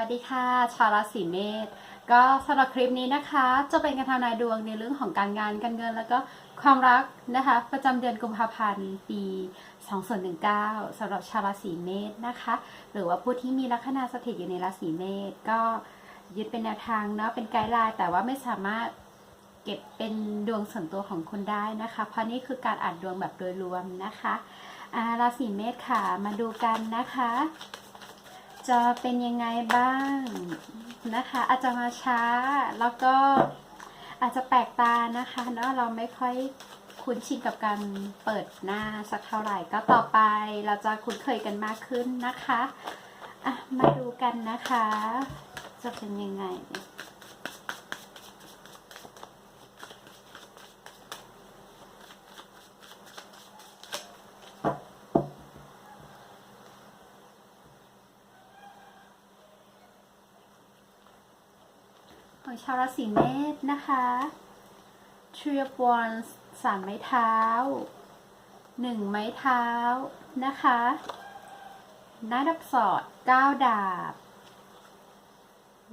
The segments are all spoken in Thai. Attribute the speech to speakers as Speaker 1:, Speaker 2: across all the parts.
Speaker 1: วัสดีค่ะ ชาวราศีเมษก็สำหรับคลิปนี้นะคะ จะเป็นการทำนายดวงในเรื่องของการงานการเงิน แล้วก็ความรักนะคะ ประจำเดือนกุมภาพันธ์ปี 2019สำหรับชาวราศีเมษนะคะ หรือว่าผู้ที่มีลัคนาสถิตอยู่ในราศีเมษก็ยึดเป็นแนวทางเนาะเป็นไกด์ไลน์แต่ว่าไม่สามารถเก็บเป็นดวงส่วนตัวของคุณได้นะคะ เพราะนี่คือการอ่านดวงแบบโดยรวมนะคะอ่าราศีเมษค่ะมาดูกันนะคะ จะเป็นยังไงบ้างนะคะ อาจจะมาช้าแล้วก็อาจจะแปลกตานะคะเนาะเราไม่ค่อยคุ้นชินกับการเปิดหน้าสักเท่าไหร่ก็ต่อไปเราจะคุ้นเคยกันมากขึ้นนะคะ อะ มาดูกันนะคะ จะเป็นยังไงาวราศีเมษนะคะทรียบวอนสามไม้เท้าหนึ่งไม้เท้านะคะนาดับสอดเก้าดาบ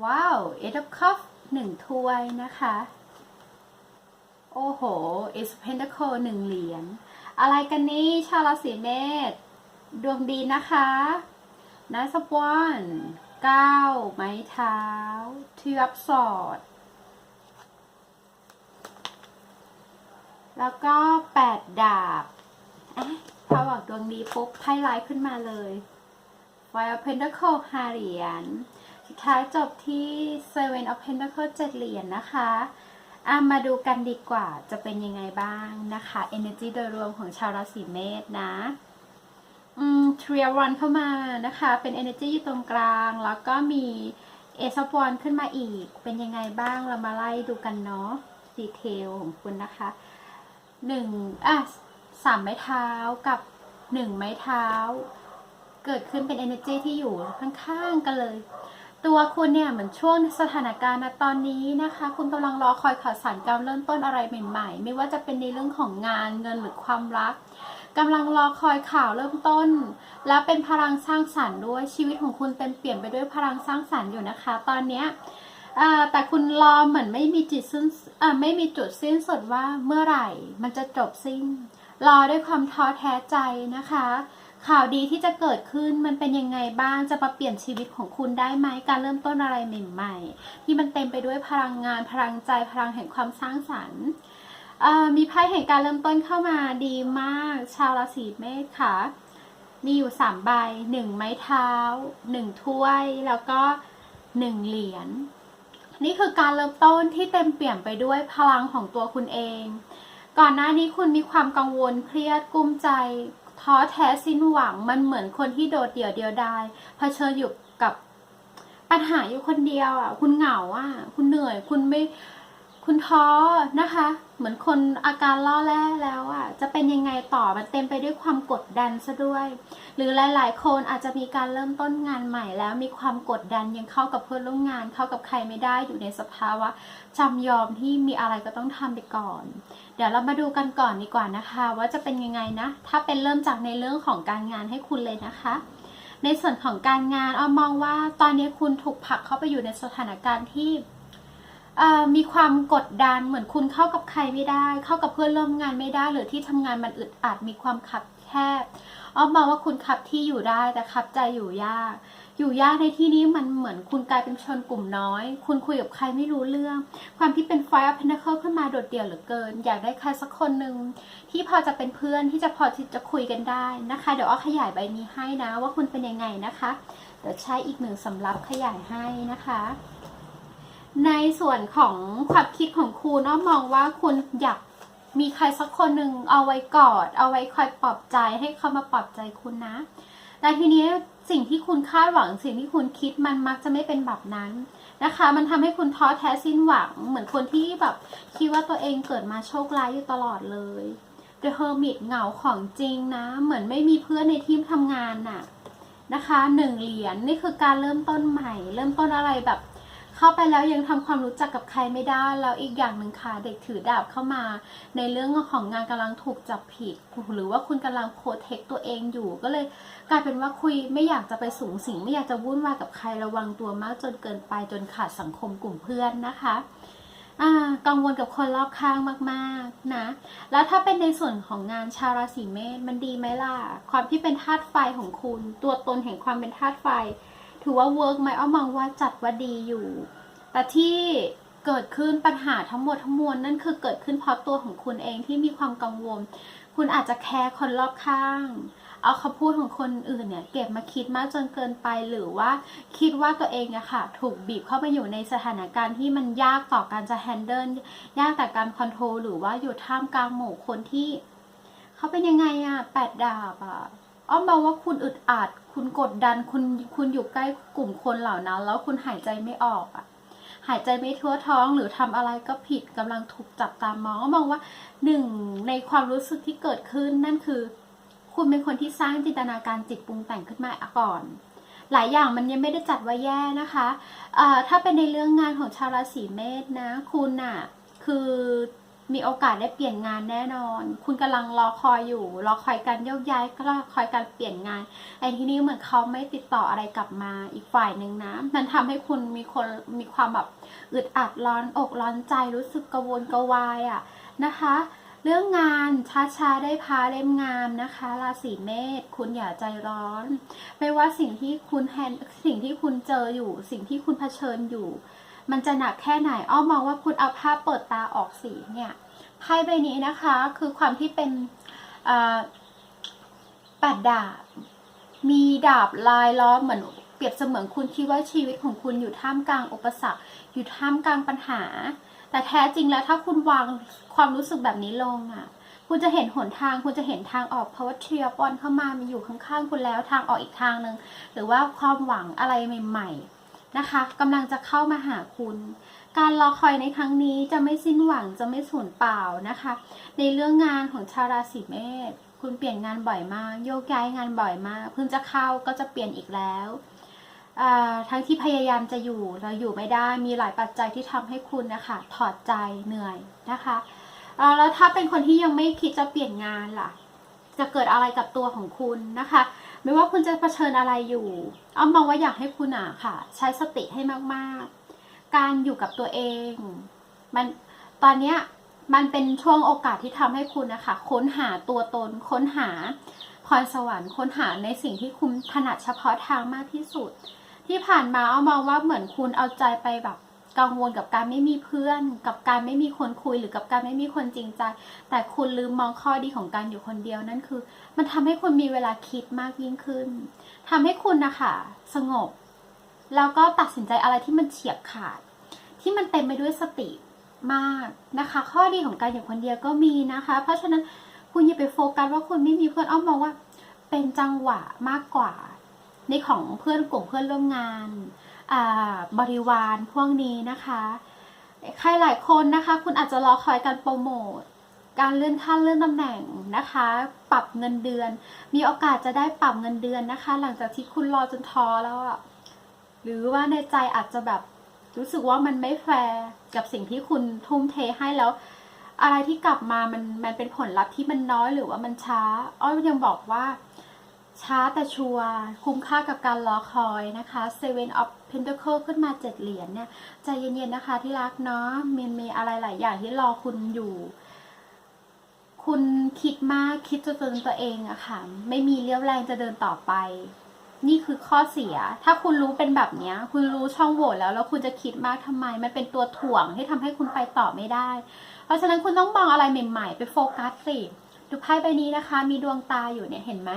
Speaker 1: ว้าวเอ็ดคั p หนึ่งถ้วยนะคะ โอ้โหเอสเพน t คหนึ่งเหรียญ อะไรกันนี้ชาวราศีเมษ ดวงดีนะคะนายสปอนเก้าไม้เท้า เที่รับสอด แล้วก็แปดดาบอะพอบอกดวงดีปุ๊บไพ่ไลท์ขึ้นมาเลย Fire Pentacle ห้าเหรียญ สุดท้ายจบที่ Seven of Pentacle เจ็ดเหรียญนะคะอะมาดูกันดีกว่าจะเป็นยังไงบ้างนะคะ Energy โดยรวมของชาวราศีเมษนะ เทรียวันเข้ามานะคะ เป็น Energy อยู่ตรงกลาง แล้วก็มีเอซปอนขึ้นมาอีก เป็นยังไงบ้างเรามาไล่ดูกันเนาะดีเทลของคุณนะคะหนึ่งอะสามไม้เท้ากับหนึ่งไม้เท้า เกิดขึ้นเป็น Energy ที่อยู่ข้างๆกันเลย ตัวคุณเนี่ยเหมือนช่วงสถานการณ์ณตอนนี้นะคะ คุณกำลังรอคอยข่าวสารการเริ่มต้นอะไรใหม่ ๆ ไม่ว่าจะเป็นในเรื่องของงานเงินหรือความรัก กำลังรอคอยข่าวเริ่มต้น แล้วเป็นพลังสร้างสรรค์ด้วยชีวิตของคุณเต็มเปลี่ยนไปด้วยพลังสร้างสรรค์อยู่นะคะ ตอนเนี้ยแต่คุณรอเหมือนไม่มีจุดสิ้นไม่มีจุดสิ้นสุดว่าเมื่อไหร่มันจะจบสิ้น รอด้วยความท้อแท้ใจนะคะ ข่าวดีที่จะเกิดขึ้นมันเป็นยังไงบ้างจะมาเปลี่ยนชีวิตของคุณได้ไหมการเริ่มต้นอะไรใหม่ ๆ ที่มันเต็มไปด้วยพลังงานพลังใจพลังแห่งความสร้างสรรค์ มีไพ่แห่งการเริ่มต้นเข้ามาดีมาก ชาวราศีเมษค่ะ มีอยู่สามใบหนึ่งไม้เท้าหนึ่งถ้วยแล้วก็หนึ่งเหรียญนี่คือการเริ่มต้นที่เต็มเปี่ยมไปด้วยพลังของตัวคุณเอง ก่อนหน้านี้คุณมีความกังวลเครียดกุ้มใจ ท้อแท้สิ้นหวังมันเหมือนคนที่โดดเดี่ยวเดียวดายเผชิญอยู่กับปัญหาอยู่คนเดียวอะ คุณเหงาอะ คุณเหนื่อย คุณไม่ คุณท้อนะคะ เหมือนคนอาการล่อแร่แล้วอะจะเป็นยังไงต่อมันเต็มไปด้วยความกดดันซะด้วย หรือหลาย ๆ คนอาจจะมีการเริ่มต้นงานใหม่แล้วมีความกดดันยังเข้ากับเพื่อนร่วมงาน เข้ากับใครไม่ได้อยู่ในสภาวะจำยอมที่มีอะไรก็ต้องทำไปก่อน เดี๋ยวเรามาดูกันก่อนดีกว่านะคะ ว่าจะเป็นยังไงนะ ถ้าเป็นเริ่มจากในเรื่องของการงานให้คุณเลยนะคะในส่วนของการงานอ้อมมองว่าตอนนี้คุณถูกผลักเข้าไปอยู่ในสถานการณ์ที่ มีความกดดันเหมือนคุณเข้ากับใครไม่ได้ เข้ากับเพื่อนร่วมงานไม่ได้ หรือที่ทำงานมันอึดอัดมีความขับแคบอ้อมมองว่าคุณขับที่อยู่ได้แต่ขับใจอยู่ยาก อยู่ยากในที่นี้มันเหมือนคุณกลายเป็นชนกลุ่มน้อย คุณคุยกับใครไม่รู้เรื่อง ความที่เป็นไฟอัพเพนเคิลขึ้นมาโดดเดี่ยวเหลือเกิน อยากได้ใครสักคนหนึ่งที่พอจะเป็นเพื่อนที่จะพอที่จะคุยกันได้นะคะ เดี๋ยวอ้อขยายใบนี้ให้นะ ว่าคุณเป็นยังไงนะคะ เดี๋ยวใช้อีกหนึ่งสำรับขยายให้นะคะ ในส่วนของความคิดของคุณอ้อมมองว่าคุณอยากมีใครสักคนหนึ่งเอาไว้กอด เอาไว้คอยปลอบใจให้เขามาปลอบใจคุณนะ แต่ทีนี้สิ่งที่คุณคาดหวังสิ่งที่คุณคิดมันมักจะไม่เป็นแบบนั้นนะคะ มันทำให้คุณท้อแท้สิ้นหวังเหมือนคนที่แบบคิดว่าตัวเองเกิดมาโชคร้ายอยู่ตลอดเลย The Hermit เหงาของจริงนะ เหมือนไม่มีเพื่อนในทีมทำงานน่ะนะคะหนึ่งเหรียญนี่คือการเริ่มต้นใหม่ เริ่มต้นอะไรแบบ เข้าไปแล้วยังทำความรู้จักกับใครไม่ได้ แล้วอีกอย่างหนึ่งค่ะเด็กถือดาบเข้ามา ในเรื่องของงานกำลังถูกจับผิด หรือว่าคุณกำลังโปรเทคตัวเองอยู่ ก็เลยกลายเป็นว่าคุยไม่อยากจะไปสูงสิงไม่อยากจะวุ่นวายกับใครระวังตัวมากจนเกินไปจนขาดสังคมกลุ่มเพื่อนนะคะกังวลกับคนรอบข้างมากๆนะ แล้วถ้าเป็นในส่วนของงานชาวราศีเมษมันดีไหมล่ะ ความที่เป็นธาตุไฟของคุณ ตัวตนแห่งความเป็นธาตุไฟ ถือว่าเวิร์กไหมอ้อมองว่าจัดว่าดีอยู่ แต่ที่เกิดขึ้นปัญหาทั้งหมดทั้งมวลนั่นคือเกิดขึ้นเพราะตัวของคุณเองที่มีความกังวล คุณอาจจะแคร์คนรอบข้าง เอาคำพูดของคนอื่นเนี่ย เก็บมาคิดมากจนเกินไปหรือว่าคิดว่าตัวเองอะค่ะ ถูกบีบเข้าไปอยู่ในสถานการณ์ที่มันยากต่อการจะแฮนเดิลยากแต่การคอนโทรลหรือว่าอยู่ท่ามกลางหมู่คนที่เขาเป็นยังไงอะแปดดาบอะ อ้อมมองว่าคุณอึดอัด คุณกดดัน คุณ คุณอยู่ใกล้กลุ่มคนเหล่านั้น แล้วคุณหายใจไม่ออกอะหายใจไม่ทั่วท้องหรือทำอะไรก็ผิดกำลังถูกจับตามองก็มองว่าหนึ่งในความรู้สึกที่เกิดขึ้นนั่นคือ คุณเป็นคนที่สร้างจินตนาการจิตปรุงแต่งขึ้นมาก่อน หลายอย่างมันยังไม่ได้จัดว่าแย่นะคะเอ่อถ้าเป็นในเรื่องงานของชาวราศีเมษนะ คุณน่ะคือ มีโอกาสได้เปลี่ยนงานแน่นอน คุณกำลังรอคอยอยู่ รอคอยการโยกย้ายก็รอคอยการเปลี่ยนงานไอ้ที่นี่เหมือนเขาไม่ติดต่ออะไรกลับมาอีกฝ่ายหนึ่งนะ มันทำให้คุณมีคนมีความแบบอึดอัดร้อนอกร้อนใจรู้สึกกระวนกระวายอะ่ะนะคะ เรื่องงานช้าๆได้พาเล่มงามนะคะราศีเมษคุณอย่าใจร้อน ไม่ว่าสิ่งที่คุณแฮนสิ่งที่คุณเจออยู่ สิ่งที่คุณเผชิญอยู่ มันจะหนักแค่ไหนอ้อมมองว่าคุณเอาภาพเปิดตาออกสีเนี่ยไพ่ใบนี้นะคะคือความที่เป็นเอ่อแปดดาบ มีดาบลายล้อมเหมือนเปรียบเสมือนคุณคิดว่าชีวิตของคุณอยู่ท่ามกลางอุปสรรค อยู่ท่ามกลางปัญหา แต่แท้จริงแล้วถ้าคุณวางความรู้สึกแบบนี้ลงอะ คุณจะเห็นหนทาง คุณจะเห็นทางออกเพราะว่าเทียบอลเข้ามามีอยู่ข้างๆคุณแล้วทางออกอีกทางหนึ่งหรือว่าความหวังอะไรใหม่ ๆ นะคะกำลังจะเข้ามาหาคุณ การรอคอยในครั้งนี้จะไม่สิ้นหวังจะไม่สูญเปล่านะคะ ในเรื่องงานของชาวราศีเมษคุณเปลี่ยนงานบ่อยมาก โยกย้ายงานบ่อยมากเพิ่งจะเข้าก็จะเปลี่ยนอีกแล้วทั้งที่พยายามจะอยู่เราอยู่ไม่ได้มีหลายปัจจัยที่ทำให้คุณนะคะถอดใจเหนื่อยนะคะแล้วถ้าเป็นคนที่ยังไม่คิดจะเปลี่ยนงานล่ะ จะเกิดอะไรกับตัวของคุณนะคะ ไม่ว่าคุณจะเผชิญอะไรอยู่อ้อมมองว่าอยากให้คุณอะค่ะ ใช้สติให้มากๆ การอยู่กับตัวเอง มันตอนเนี้ยมันเป็นช่วงโอกาสที่ทำให้คุณนะคะ ค้นหาตัวตน ค้นหาพรสวรรค์ ค้นหาในสิ่งที่คุณถนัดเฉพาะทางมากที่สุด ที่ผ่านมาเอามองว่าเหมือนคุณเอาใจไปแบบ กังวลกับการไม่มีเพื่อน กับการไม่มีคนคุยหรือกับการไม่มีคนจริงใจ แต่คุณลืมมองข้อดีของการอยู่คนเดียวนั่นคือ มันทำให้คุณมีเวลาคิดมากยิ่งขึ้นทำให้คุณนะคะสงบ แล้วก็ตัดสินใจอะไรที่มันเฉียบขาด ที่มันเต็มไปด้วยสติมากนะคะ ข้อดีของการอยู่คนเดียวก็มีนะคะ เพราะฉะนั้นคุณอย่าไปโฟกัสว่าคุณไม่มีเพื่อนอ้อมมองว่า เป็นจังหวะมากกว่า ในของเพื่อนกลุ่มเพื่อนร่วมงาน บริวารพวกนี้นะคะ ใครหลายคนนะคะ คุณอาจจะรอคอยการโปรโมทการเลื่อนขั้นเลื่อนตำแหน่งนะคะ ปรับเงินเดือน มีโอกาสจะได้ปรับเงินเดือนนะคะ หลังจากที่คุณรอจนท้อแล้วอะหรือว่าในใจอาจจะแบบรู้สึกว่ามันไม่แฟร์กับสิ่งที่คุณทุ่มเทให้แล้ว อะไรที่กลับมามันมันเป็นผลลัพธ์ที่มันน้อยหรือว่ามันช้า อ้อยยังบอกว่า ช้าแต่ชัวร์คุ้มค่ากับการรอคอยนะคะ Seven of Pentacle ขึ้นมาเจ็ดเหรียญเนี่ยใจเย็นๆนะคะที่รักเนาะมีมีอะไรหลายอย่างที่รอคุณอยู่ คุณคิดมากคิดจนตัวเองอะค่ะ ไม่มีเรี่ยวแรงจะเดินต่อไป นี่คือข้อเสีย ถ้าคุณรู้เป็นแบบนี้คุณรู้ช่องโหว่แล้วแล้วคุณจะคิดมากทำไม มันเป็นตัวถ่วงที่ทำให้คุณไปต่อไม่ได้ เพราะฉะนั้นคุณต้องมองอะไรใหม่ ๆ ไปโฟกัสสิดูไพ่ใบนี้นะคะ มีดวงตาอยู่เนี่ยเห็นไหม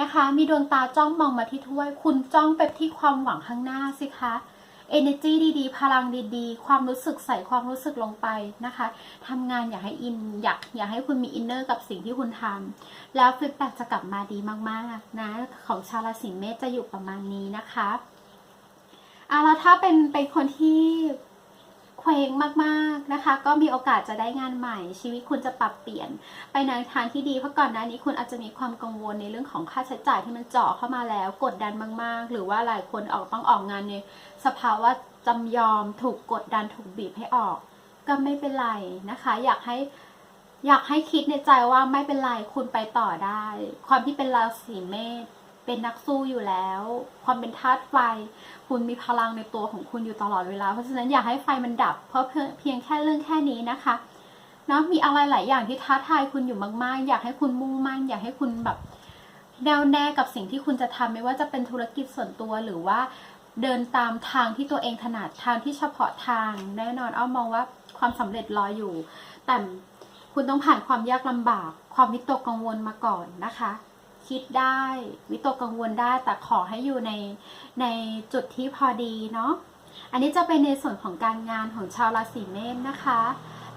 Speaker 1: นะคะ มีดวงตาจ้องมองมาที่ถ้วย คุณจ้องไปที่ความหวังข้างหน้าสิคะ energy ดีๆ พลังดีๆ ความรู้สึกใส่ความรู้สึกลงไปนะคะทำงานอยากให้อินอยากอยากให้คุณมีอินเนอร์กับสิ่งที่คุณทำแล้วฟีดแบ็จะกลับมาดีมากๆนะ ของชาวราศีเมษจะอยู่ประมาณนี้นะคะอะแล้วถ้าเป็นเป็นคนที่ เคว้งมากๆนะคะ ก็มีโอกาสจะได้งานใหม่ ชีวิตคุณจะปรับเปลี่ยน ไปในทางที่ดีเพราะก่อนหน้านี้คุณอาจจะมีความกังวลในเรื่องของค่าใช้จ่ายที่มันเจาะเข้ามาแล้ว กดดันมาก ๆ หรือว่าหลายคนออกต้องออกงานในสภาวะจำยอมถูกกดดันถูกบีบให้ออก ก็ไม่เป็นไรนะคะ อยากให้อยากให้คิดในใจว่าไม่เป็นไรคุณไปต่อได้ ความที่เป็นราศีเมษ เป็นนักสู้อยู่แล้ว ความเป็นธาตุไฟ คุณมีพลังในตัวของคุณอยู่ตลอดเวลา เพราะฉะนั้นอยากให้ไฟมันดับ เพราะเพียงแค่เรื่องแค่นี้นะคะนะมีอะไรหลายอย่างที่ท้าทายคุณอยู่มาก ๆ อยากให้คุณมุ่งมั่น อยากให้คุณแบบแน่วแน่กับสิ่งที่คุณจะทำไม่ว่าจะเป็นธุรกิจส่วนตัวหรือว่าเดินตามทางที่ตัวเองถนัดทางที่เฉพาะทาง แน่นอนอ้อมมองว่าความสำเร็จรออยู่ แต่คุณต้องผ่านความยากลำบาก ความวิตกกังวลมาก่อนนะคะ คิดได้ วิตกกังวลได้ แต่ขอให้อยู่ในในจุดที่พอดีเนาะอันนี้จะเป็นในส่วนของการงานของชาวราศีเมษนะคะ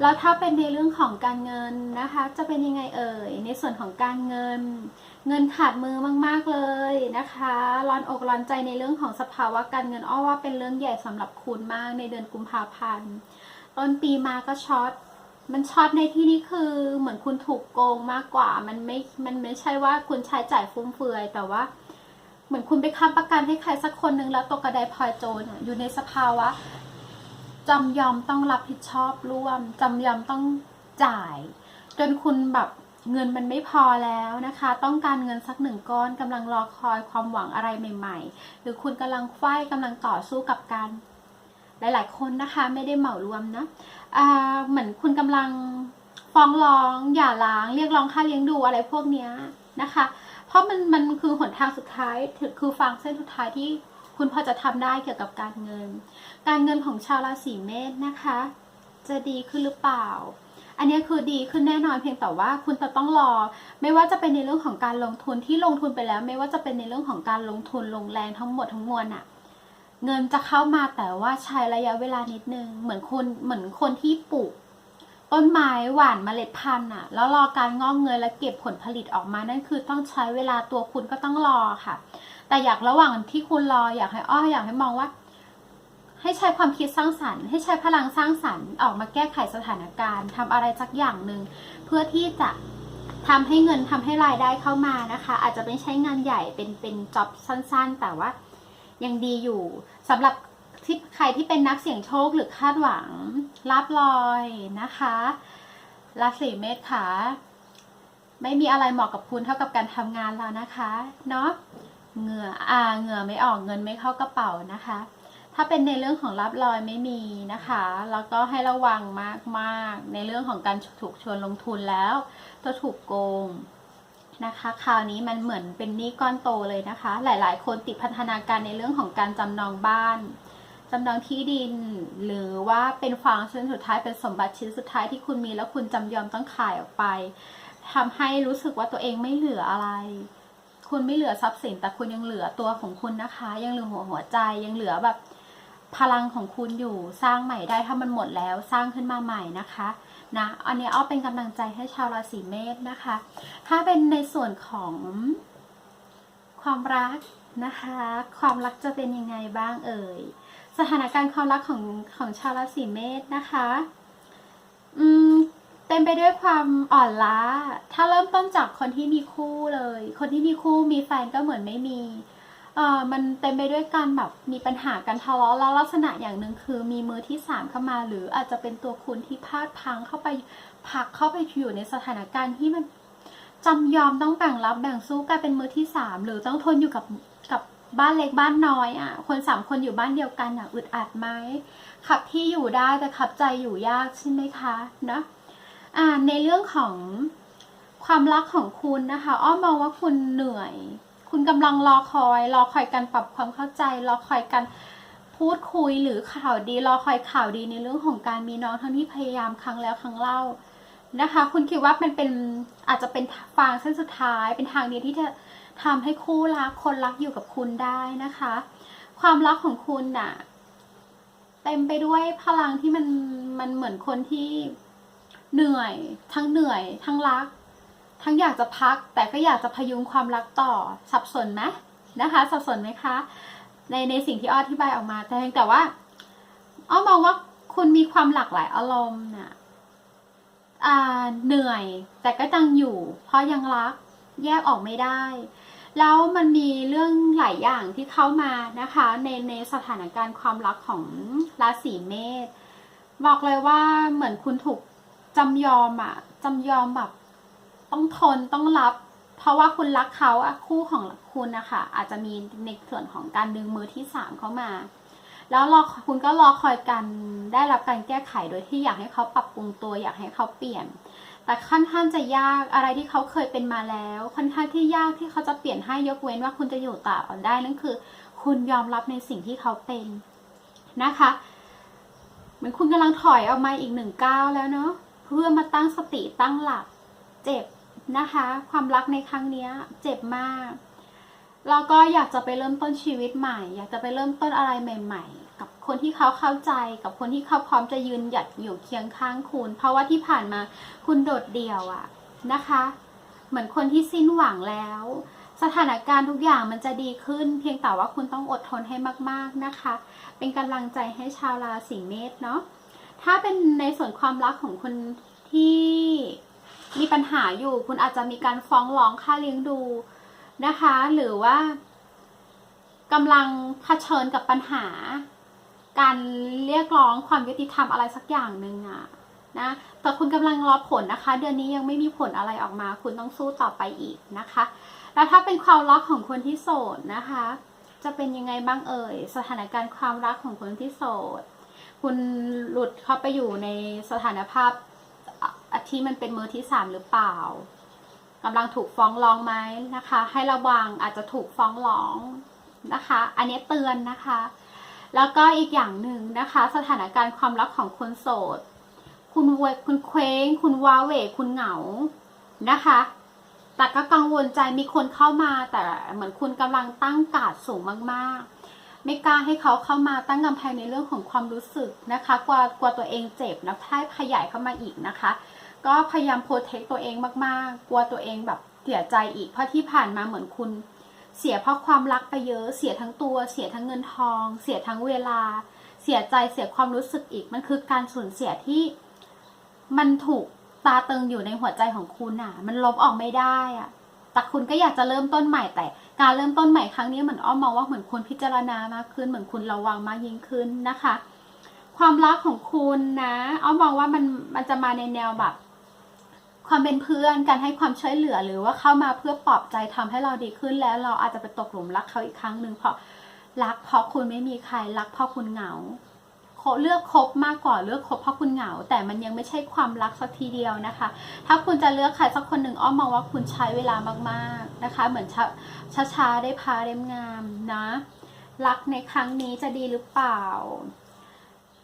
Speaker 1: แล้วถ้าเป็นในเรื่องของการเงินนะคะ จะเป็นยังไงเอ่ย ในส่วนของการเงิน เงินขาดมือมาก ๆเลยนะคะ ร้อนอกร้อนใจในเรื่องของสภาวะการเงินอ้อว่าเป็นเรื่องใหญ่สำหรับคุณมากในเดือนกุมภาพันธ์ ต้นปีมาก็ช็อต มันช็อตในที่นี้คือเหมือนคุณถูกโกงมากกว่า มันไม่ มันไม่ใช่ว่าคุณใช้จ่ายฟุ่มเฟือย แต่ว่า เหมือนคุณไปค้ำประกันให้ใครสักคนหนึ่งแล้วตกกระไดพลอยโจรอยู่ในสภาวะจำยอมต้องรับผิดชอบร่วมจำยอมต้องจ่าย จนคุณแบบเงินมันไม่พอแล้วนะคะ ต้องการเงินสักหนึ่งก้อนกำลังรอคอยความหวังอะไรใหม่ ๆ หรือคุณกำลังไฟกำลังต่อสู้กับการหลาย ๆ คนนะคะ ไม่ได้เหมารวมนะ เหมือนคุณกำลังฟ้องร้องอย่าล้าง เรียกร้องค่าเลี้ยงดูอะไรพวกเนี้ยนะคะ เพราะมันมันคือหนทางสุดท้ายถือคือฟังเส้นสุดท้ายที่คุณพอจะทำได้เกี่ยวกับการเงิน การเงินของชาวราศีเมษนะคะ จะดีขึ้นหรือเปล่า อันนี้คือดีขึ้นแน่นอนเพียงแต่ว่าคุณจะต้องรอ ไม่ว่าจะเป็นในเรื่องของการลงทุนที่ลงทุนไปแล้ว ไม่ว่าจะเป็นในเรื่องของการลงทุนลงแรงทั้งหมดทั้งมวลอะ เงินจะเข้ามาแต่ว่าใช้ระยะเวลานิดนึง เหมือนคนเหมือนคนที่ปลูกต้นไม้หว่านเมล็ดพันธุ์อะแล้วรอการงอกเงยและเก็บผลผลิตออกมานั่นคือต้องใช้เวลาตัวคุณก็ต้องรอค่ะ แต่อยากระหว่างที่คุณรออยากให้อ้ออยากให้มองว่า ให้ใช้ความคิดสร้างสรรค์ ให้ใช้พลังสร้างสรรค์ออกมาแก้ไขสถานการณ์ทำอะไรสักอย่างหนึ่งเพื่อที่จะทำให้เงินทำให้รายได้เข้ามานะคะ อาจจะไม่ใช้งานใหญ่เป็นเป็นจ็อบสั้น ๆ แต่ว่ายังดีอยู่ สำหรับที่ใครที่เป็นนักเสี่ยงโชคหรือคาดหวังรับลอยนะคะราศีเมษค่ะไม่มีอะไรเหมาะกับคุณเท่ากับการทำงานแล้วนะคะเนาะเหงื่ออ่าเหงื่อไม่ออกเงินไม่เข้ากระเป๋านะคะ ถ้าเป็นในเรื่องของรับลอยไม่มีนะคะ แล้วก็ให้ระวังมากๆ ในเรื่องของการถูกชวนลงทุนแล้วจะถูกโกง นะคะ คราวนี้มันเหมือนเป็นหนี้ก้อนโตเลยนะคะ หลายๆ คนติดพัฒนาการในเรื่องของการจำนองบ้านจำนองที่ดิน หรือว่าเป็นฟางชิ้นสุดท้ายเป็นสมบัติชิ้นสุดท้ายที่คุณมีแล้วคุณจำยอมต้องขายออกไปทำให้รู้สึกว่าตัวเองไม่เหลืออะไร คุณไม่เหลือทรัพย์สิน แต่คุณยังเหลือตัวของคุณนะคะ ยังเหลือหัวหัวใจยังเหลือแบบพลังของคุณอยู่สร้างใหม่ได้ถ้ามันหมดแล้วสร้างขึ้นมาใหม่นะคะ นะ อันนี้อ้อเป็นกำลังใจให้ชาวราศีเมษนะคะ ถ้าเป็นในส่วนของความรักนะคะ ความรักจะเป็นยังไงบ้างเอ่ย สถานการณ์ความรักของของชาวราศีเมษนะคะ อืมเต็มไปด้วยความอ่อนล้า ถ้าเริ่มต้นจากคนที่มีคู่เลย คนที่มีคู่มีแฟนก็เหมือนไม่มี เออมันเต็มไปด้วยการแบบมีปัญหากันทะเลาะแล้วลักษณะอย่างหนึ่งคือมีมือที่สามเข้ามา หรืออาจจะเป็นตัวคุณที่พลาดพังเข้าไปผักเข้าไปอยู่ในสถานการณ์ที่มันจำยอมต้องแบ่งรับแบ่งสู้กลายเป็นมือที่สามหรือต้องทนอยู่กับกับบ้านเล็กบ้านน้อยอะ คนสามคนอยู่บ้านเดียวกันอะอึดอัดไหมขับที่อยู่ได้แต่ขับใจอยู่ยากใช่ไหมคะนะอ่าในเรื่องของความรักของคุณนะคะ อ้อมมองว่าคุณเหนื่อย คุณกำลังรอคอย รอคอยการปรับความเข้าใจ รอคอยการพูดคุยหรือข่าวดี รอคอยข่าวดีในเรื่องของการมีน้องทั้งที่พยายามครั้งแล้วครั้งเล่านะคะ คุณคิดว่ามันเป็นอาจจะเป็นฟางเส้นสุดท้าย เป็นทางเดียวที่จะทำให้คู่รักคนรักอยู่กับคุณได้นะคะ ความรักของคุณน่ะเต็มไปด้วยพลังที่มันมันเหมือนคนที่เหนื่อย ทั้งเหนื่อย ทั้งรัก ทั้งอยากจะพักแต่ก็อยากจะพยุงความรักต่อสับสนไหมนะคะ สับสนไหมคะ ในในสิ่งที่อ้ออธิบายออกมา แต่เพียงแต่ว่าอ้อมองว่าคุณมีความหลากหลายอารมณ์น่ะอ่าเหนื่อย แต่ก็ยังอยู่ เพราะยังรักแยกออกไม่ได้ แล้วมันมีเรื่องหลายอย่างที่เข้ามานะคะ ในในสถานการณ์ความรักของราศีเมษบอกเลยว่าเหมือนคุณถูกจำยอมอะจำยอมแบบ ต้องทนต้องรับ เพราะว่าคุณรักเขาอะคู่ของคุณนะคะอาจจะมีในส่วนของการดึงมือที่สามเข้ามา แล้วรอคุณก็รอคอยกันได้รับการแก้ไขโดยที่อยากให้เขาปรับปรุงตัว อยากให้เขาเปลี่ยน แต่ค่อนข้างจะยากอะไรที่เขาเคยเป็นมาแล้ว ค่อนข้างที่ยากที่เขาจะเปลี่ยนให้ยกเว้นว่าคุณจะอยู่ต่อได้นั่นคือ คุณยอมรับในสิ่งที่เขาเป็นนะคะเหมือนคุณกำลังถอยออกมาอีกหนึ่งก้าวแล้วเนาะเพื่อมาตั้งสติตั้งหลัก เจ็บ นะคะ ความรักในครั้งนี้เจ็บมาก แล้วก็อยากจะไปเริ่มต้นชีวิตใหม่ อยากจะไปเริ่มต้นอะไรใหม่ ๆ กับคนที่เขาเข้าใจกับคนที่เขาพร้อมจะยืนหยัดอยู่เคียงข้างคุณ เพราะว่าที่ผ่านมาคุณโดดเดี่ยวอะนะคะ เหมือนคนที่สิ้นหวังแล้ว สถานการณ์ทุกอย่างมันจะดีขึ้น เพียงแต่ว่าคุณต้องอดทนให้มาก ๆนะคะ เป็นกำลังใจให้ชาวราศีเมษเนาะถ้าเป็นในส่วนความรักของคนที่ มีปัญหาอยู่ คุณอาจจะมีการฟ้องร้องค่าเลี้ยงดูนะคะ หรือว่ากำลังเผชิญกับปัญหา การเรียกร้องความยุติธรรมอะไรสักอย่างหนึ่งอะนะแต่คุณกำลังรอผลนะคะ เดือนนี้ยังไม่มีผลอะไรออกมา คุณต้องสู้ต่อไปอีกนะคะ แล้วถ้าเป็นความรักของคนที่โสดนะคะ จะเป็นยังไงบ้างเอ่ยสถานการณ์ความรักของคนที่โสด คุณหลุดเข้าไปอยู่ในสถานภาพ อะที่มันเป็นมือที่สามหรือเปล่ากำลังถูกฟ้องร้องไหมนะคะ ให้ระวังอาจจะถูกฟ้องร้องนะคะ อันนี้เตือนนะคะ แล้วก็อีกอย่างหนึ่งนะคะ สถานการณ์ความรักของคนโสด คุณเวคุณเคว้ง คุณว้าเหวคุณเหงานะคะ แต่ก็กังวลใจมีคนเข้ามาแต่เหมือนคุณกำลังตั้งกาดสูงมากๆ ไม่กล้าให้เขาเข้ามาตั้งกำแพงในเรื่องของความรู้สึกนะคะ กลัวกลัวตัวเองเจ็บนะถ้าขยายเข้ามาอีกนะคะ ก็พยายามโปรเทคตัวเองมากๆ กลัวตัวเองแบบเสียใจอีก เพราะที่ผ่านมาเหมือนคุณ เสียเพราะความรักไปเยอะ เสียทั้งตัว เสียทั้งเงินทอง เสียทั้งเวลา เสียใจ เสียความรู้สึกอีก มันคือการสูญเสียที่มันถูกตาตึงอยู่ในหัวใจของคุณอะ มันลบออกไม่ได้อะ แต่คุณก็อยากจะเริ่มต้นใหม่ แต่การเริ่มต้นใหม่ครั้งนี้เหมือนอ้อมมองว่าเหมือนคุณพิจารณามากขึ้น เหมือนคุณระวังมากยิ่งขึ้นนะคะ ความรักของคุณนะ อ้อมมองว่ามันมันจะมาในแนวแบบ ความเป็นเพื่อนการให้ความช่วยเหลือหรือว่าเข้ามาเพื่อปลอบใจทำให้เราดีขึ้นแล้วเราอาจจะไปตกหลุมรักเขาอีกครั้งหนึ่งเพราะรักเพราะคุณไม่มีใครรักเพราะคุณเหงาเลือกคบมากกว่าเลือกคบเพราะคุณเหงา แต่มันยังไม่ใช่ความรักสักทีเดียวนะคะ ถ้าคุณจะเลือกใครสักคนหนึ่งอ้อมมองว่าคุณใช้เวลามากๆนะคะ เหมือนช้าช้าๆได้พาเล่มงามนะ รักในครั้งนี้จะดีหรือเปล่า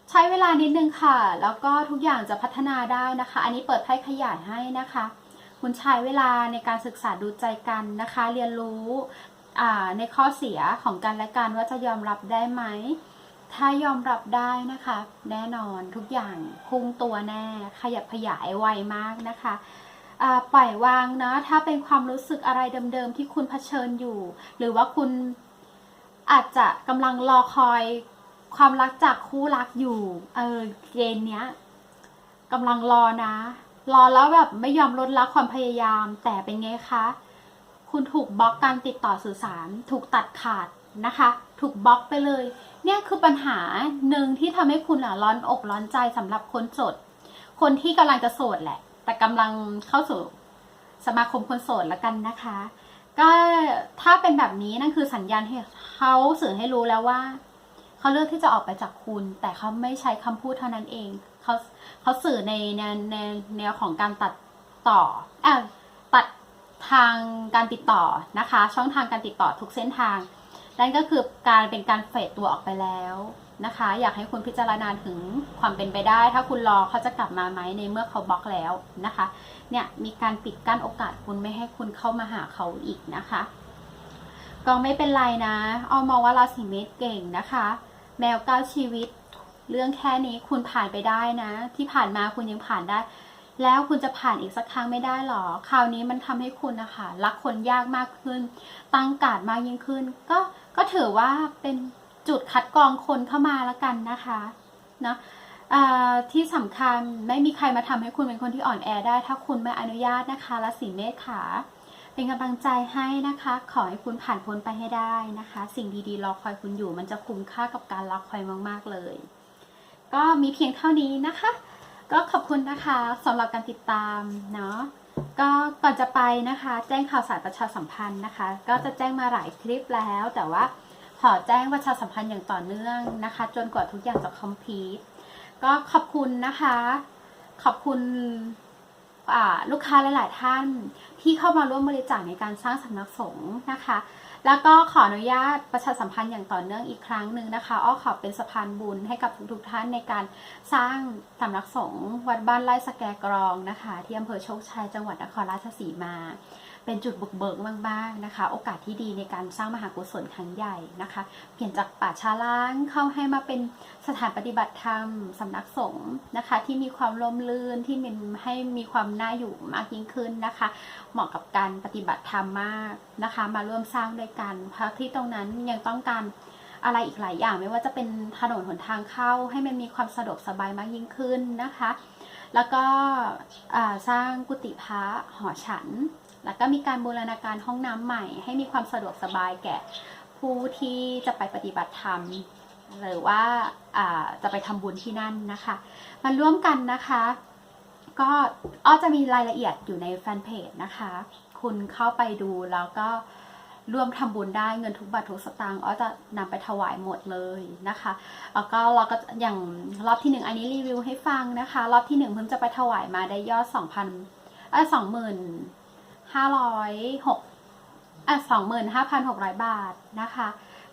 Speaker 1: ใช้เวลานิดนึงค่ะ แล้วก็ทุกอย่างจะพัฒนาได้นะคะ อันนี้เปิดไพ่ขยายให้นะคะ คุณใช้เวลาในการศึกษาดูใจกันนะคะ เรียนรู้ในข้อเสียของกันและกันว่าจะยอมรับได้ไหม ถ้ายอมรับได้นะคะ แน่นอนทุกอย่างพุ่งตัวแน่ ขยับขยายไวมากนะคะปล่อยวางนะ ถ้าเป็นความรู้สึกอะไรเดิมๆที่คุณเผชิญอยู่ หรือว่าคุณอาจจะกำลังรอคอย ความรักจากคู่รักอยู่ เออเกณฑ์เนี้ยกำลังรอนะ รอแล้วแบบไม่ยอมลดละความพยายาม แต่เป็นไงคะ คุณถูกบล็อกการติดต่อสื่อสาร ถูกตัดขาดนะคะ ถูกบล็อกไปเลย เนี่ยคือปัญหาหนึ่งที่ทำให้คุณอะร้อนอกร้อนใจสำหรับคนโสด คนที่กำลังจะโสดแหละ แต่กำลังเข้าสู่สมาคมคนโสดแล้วกันนะคะ ก็ถ้าเป็นแบบนี้นั่นคือสัญญาณให้เขาสื่อให้รู้แล้วว่า เขาเลือกที่จะออกไปจากคุณ แต่เขาไม่ใช้คำพูดเท่านั้นเองเขาเขาสื่อในในในแนวของการตัดต่ออะตัดทางการติดต่อนะคะ ช่องทางการติดต่อทุกเส้นทางนั่นก็คือการเป็นการเฟดตัวออกไปแล้วนะคะ อยากให้คุณพิจารณาถึงความเป็นไปได้ ถ้าคุณรอเขาจะกลับมาไหมในเมื่อเขาบล็อกแล้วนะคะ เนี่ยมีการปิดกั้นโอกาสคุณไม่ให้คุณเข้ามาหาเขาอีกนะคะ ก็ไม่เป็นไรนะออมมองว่าราศีเมษเก่งนะคะ แมวเก้าชีวิต เรื่องแค่นี้คุณผ่านไปได้นะ ที่ผ่านมาคุณยังผ่านได้ แล้วคุณจะผ่านอีกสักครั้งไม่ได้หรอ คราวนี้มันทำให้คุณนะคะรักคนยากมากขึ้น ตั้งการมากยิ่งขึ้น ก็ก็ถือว่าเป็นจุดคัดกรองคนเข้ามาแล้วกันนะคะเนาะที่สำคัญไม่มีใครมาทำให้คุณเป็นคนที่อ่อนแอได้ ถ้าคุณไม่อนุญาตนะคะและสีเมษขา เป็นกำลังใจให้นะคะ ขอให้คุณผ่านพ้นไปให้ได้นะคะ สิ่งดีๆรอคอยคุณอยู่ มันจะคุ้มค่ากับการรอคอยมากๆเลย ก็มีเพียงเท่านี้นะคะ ก็ขอบคุณนะคะสำหรับการติดตามเนาะก็ก่อนจะไปนะคะ แจ้งข่าวสารประชาสัมพันธ์นะคะ ก็จะแจ้งมาหลายคลิปแล้ว แต่ว่าขอแจ้งประชาสัมพันธ์อย่างต่อเนื่องนะคะ จนกว่าทุกอย่างจะคอมพลีทก็ขอบคุณนะคะ ขอบคุณ ลูกค้าหลาย ๆ ท่านที่เข้ามาร่วมบริจาคในการสร้างสำนักสงฆ์นะคะ แล้วก็ขออนุญาตประชาสัมพันธ์อย่างต่อเนื่องอีกครั้งหนึ่งนะคะอ้อขอเป็นสะพานบุญให้กับทุกๆท่านในการสร้างสำนักสงฆ์วัดบ้านไร่สแกกรองนะคะ ที่อำเภอโชคชัยจังหวัดนครราชสีมา เป็นจุดบุกเบิกมากๆนะคะ โอกาสที่ดีในการสร้างมหากุศลครั้งใหญ่นะคะ เปลี่ยนจากป่าช้าล้างเข้าให้มาเป็นสถานปฏิบัติธรรมสำนักสงฆ์นะคะ ที่มีความร่มรื่นที่มีให้มีความน่าอยู่มากยิ่งขึ้นนะคะ เหมาะกับการปฏิบัติธรรมมากนะคะ มาร่วมสร้างด้วยกัน เพราะที่ตรงนั้นยังต้องการอะไรอีกหลายอย่างไม่ว่าจะเป็นถนนหนทางเข้า ให้มันมีความสะดวกสบายมากยิ่งขึ้นนะคะ แล้วก็สร้างกุฏิพระหอฉัน แล้วก็มีการบูรณาการห้องน้ำใหม่ ให้มีความสะดวกสบายแก่ผู้ที่จะไปปฏิบัติธรรม หรือว่าาจะไปทำบุญที่นั่นนะคะมาร่วมกันนะคะ ก็อ้อจะมีรายละเอียดอยู่ในแฟนเพจนะคะ คุณเข้าไปดูแล้วก็ร่วมทำบุญได้เงินทุกบาททุกสตางค์อ้อจะนำไปถวายหมดเลยนะคะแล้วก็เราก็อย่างรอบที่หนึ่งอันนี้รีวิวให้ฟังนะคะ รอบที่หนึ่งเพิ่งจะไปถวายมาได้ยอดสองพันเออสองหมื่น ห้าร้อยหกอะสองหมื่นห้าพันหกร้อยบาทนะคะ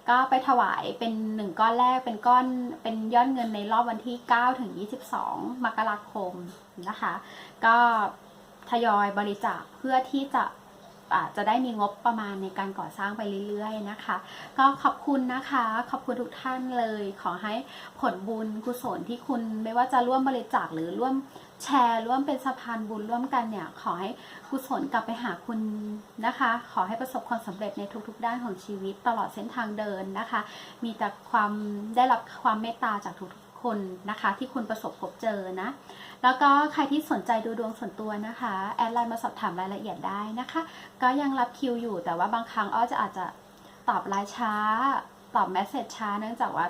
Speaker 1: ก็ไปถวายเป็นหนึ่งก้อนแรกเป็นก้อนเป็นยอดเงินในรอบวันที่ 9 ถึง 22 มกราคมนะคะ ก็ทยอยบริจาคเพื่อที่จะอาจะได้มีงบประมาณในการก่อสร้างไปเรื่อยๆนะคะ ก็ขอบคุณนะคะ ขอบคุณทุกท่านเลย ขอให้ผลบุญกุศลที่คุณไม่ว่าจะร่วมบริจาคหรือร่วม แชร์ร่วมเป็นสะพานบุญร่วมกันเนี่ย ขอให้กุศลกลับไปหาคุณนะคะ ขอให้ประสบความสำเร็จในทุกๆ ด้านของชีวิตตลอดเส้นทางเดินนะคะ มีแต่ความได้รับความเมตตาจากทุกๆคนนะคะ ที่คุณประสบพบเจอนะ แล้วก็ใครที่สนใจดูดวงส่วนตัวนะคะ แอดไลน์มาสอบถามรายละเอียดได้นะคะ ก็ยังรับคิวอยู่แต่ว่าบางครั้งอ้อจะอาจจะตอบไลน์ช้า ตอบแมสเซจช้าเนื่องจากว่า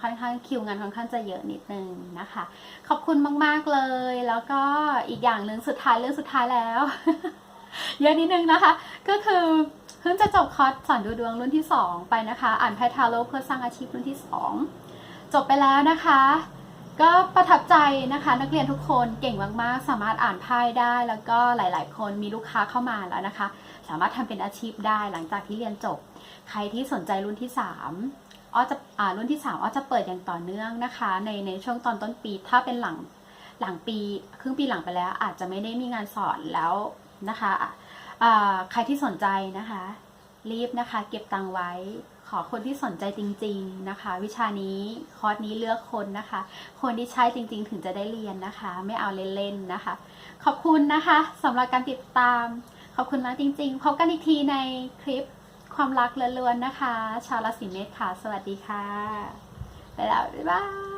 Speaker 1: ค่อนข้างคิวงานค่อนข้างจะเยอะนิดนึงนะคะ ขอบคุณมาก ๆ เลย แล้วก็อีกอย่างหนึ่งสุดท้ายเรื่องสุดท้ายแล้ว เยอะนิดนึงนะคะ ก็คือเพิ่งจะจบคอร์สสอนดูดวงรุ่นที่ 2 ไปนะคะ อ่านไพ่ทาโร่เพื่อสร้างอาชีพรุ่นที่ 2 จบไปแล้วนะคะ ก็ประทับใจนะคะ นักเรียนทุกคนเก่งมากๆ สามารถอ่านไพ่ได้แล้วก็หลาย ๆ คนมีลูกค้าเข้ามาแล้วนะคะ สามารถทำเป็นอาชีพได้หลังจากที่เรียนจบ ใครที่สนใจรุ่นที่ 3 อ้อจะอ่ารุ่นที่ 3อ้อจะเปิดอย่างต่อเนื่องนะคะ ในในช่วงตอนต้นปี ถ้าเป็นหลังหลังปีครึ่งปีหลังไปแล้ว อาจจะไม่ได้มีงานสอนแล้วนะคะอ่าใครที่สนใจนะคะ รีบนะคะ เก็บตังไว้ ขอคนที่สนใจจริง ๆนะคะ วิชานี้คอร์สนี้เลือกคนนะคะ คนที่ใช่จริง ๆ ถึงจะได้เรียนนะคะ ไม่เอาเล่นๆนะคะ ขอบคุณนะคะสำหรับการติดตาม ขอบคุณมากจริง ๆ พบกันอีกทีในคลิป ความรักล้วนๆนะคะ ชาวราศีเมษค่ะ สวัสดีค่ะ ไปแล้ว บ๊ายบาย